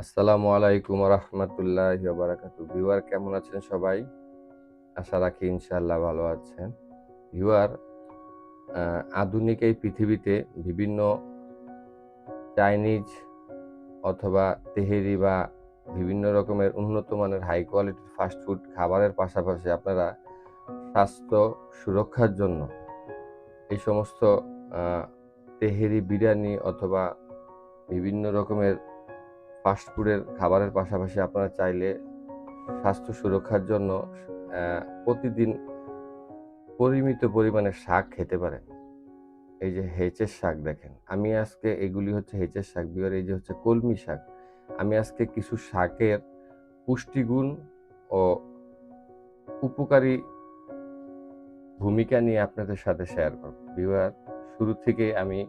আসসালামু আলাইকুম রহমতুল্লাহ বারাকাত ভিউয়ার, কেমন আছেন সবাই? আশা রাখি ইনশাল্লাহ ভালো আছেন। ভিউয়ার আধুনিক এই পৃথিবীতে বিভিন্ন চাইনিজ অথবা তেহেরি বা বিভিন্ন রকমের উন্নত মানের হাই কোয়ালিটির ফাস্টফুড খাবারের পাশাপাশি আপনারা স্বাস্থ্য সুরক্ষার জন্য এই সমস্ত তেহেরি বিরিয়ানি অথবা বিভিন্ন রকমের ফাস্টফুডের খাবারের পাশাপাশি আপনারা চাইলে স্বাস্থ্য সুরক্ষার জন্য প্রতিদিন পরিমিত পরিমাণে শাক খেতে পারেন। এই যে হেঁচের শাক দেখেন, আমি আজকে এগুলি হচ্ছে হেঁচের শাক, বিহার এই যে হচ্ছে কলমি শাক। আমি আজকে কিছু শাকের পুষ্টিগুণ ও উপকারী ভূমিকা নিয়ে আপনাদের সাথে শেয়ার করব। বিহার, শুরু থেকে আমি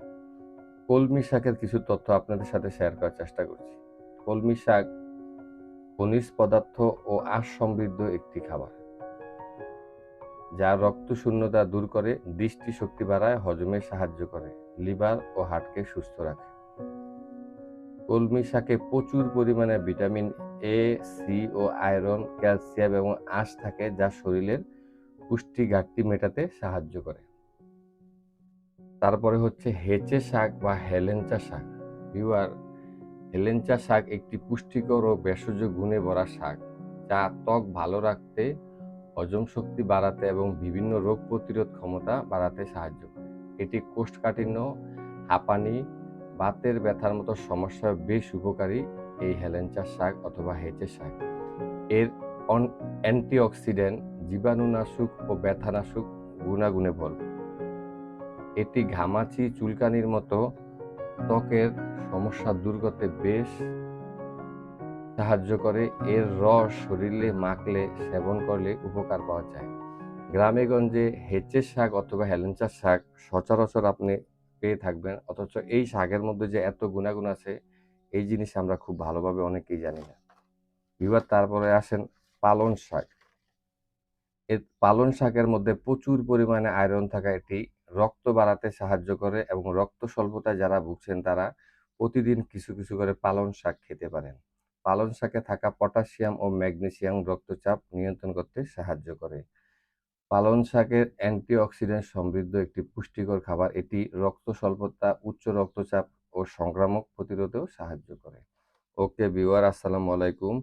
কলমি শাকের কিছু তথ্য আপনাদের সাথে শেয়ার করার চেষ্টা করছি। কলমি শাক, খনিজ পদার্থ ও আঁশ সমৃদ্ধ একটি খাবার, যা রক্ত শূন্যতা দূর করে দৃষ্টি শক্তি বাড়ায়, হজমে সাহায্য করে, লিভার ও হার্টকে সুস্থ রাখে। কলমি শাকে প্রচুর পরিমাণে ভিটামিন এ, সি ও আয়রন, ক্যালসিয়াম এবং আঁশ থাকে, যা শরীরের পুষ্টি ঘাটতি মেটাতে সাহায্য করে। তারপরে হচ্ছে হেঁচে শাক বা হেলেঞ্চা শাক। ভিউয়ার হেলেঞ্চা শাক একটি পুষ্টিকর ও ভেষজ গুণে ভরা শাক, যা ত্বক ভালো রাখতে, হজম শক্তি বাড়াতে এবং বিভিন্ন রোগ প্রতিরোধ ক্ষমতা বাড়াতে সাহায্য করে। এটি কোষ্ঠকাঠিন্য, হাঁপানি, বাতের ব্যথার মতো সমস্যা বেশ উপকারী এই হেলেঞ্চা শাক অথবা হেঁচে শাক। এর অ্যান্টিঅক্সিডেন্ট, জীবাণুনাশক ও ব্যথানাশক গুণাগুণে ভরপুর। এটি ঘামাচি, চুলকানির মতো ত্বকের সমস্যা দূর করতে বেশ সাহায্য করে। এর রস শরীরে মাখলে, সেবন করলে উপকার পাওয়া যায়। গ্রামে গঞ্জে হেঁচের শাক অথবা হেলেঞ্চার শাক সচরাচর আপনি পেয়ে থাকবেন। অথচ এই শাকের মধ্যে যে এত গুণাগুণ আছে, এই জিনিস আমরা খুব ভালোভাবে অনেকেই জানি না। এবার তারপরে আসেন পালন শাক। এর পালন শাকের মধ্যে প্রচুর পরিমাণে আয়রন থাকা এটি রক্ত বাড়াতে সাহায্য করে এবং রক্ত স্বল্পতায় যারা ভুগছেন তারা প্রতিদিন কিছু কিছু করে পালন শাক খেতে পারেন। পালন শাকে থাকা পটাশিয়াম ও ম্যাগনেসিয়াম রক্তচাপ নিয়ন্ত্রণ করতে সাহায্য করে। পালন শাকের অ্যান্টিঅক্সিডেন্ট সমৃদ্ধ একটি পুষ্টিকর খাবার। এটি রক্ত স্বল্পতা, উচ্চ রক্তচাপ ও সংক্রামক প্রতিরোধেও সাহায্য করে। ওকে বিওয়ার আসসালামু আলাইকুম।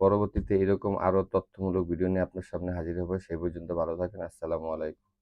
পরবর্তীতে এরকম আরও তথ্যমূলক ভিডিও নিয়ে আপনার সামনে হাজির হব। সেই পর্যন্ত ভালো থাকেন। আসসালামু আলাইকুম।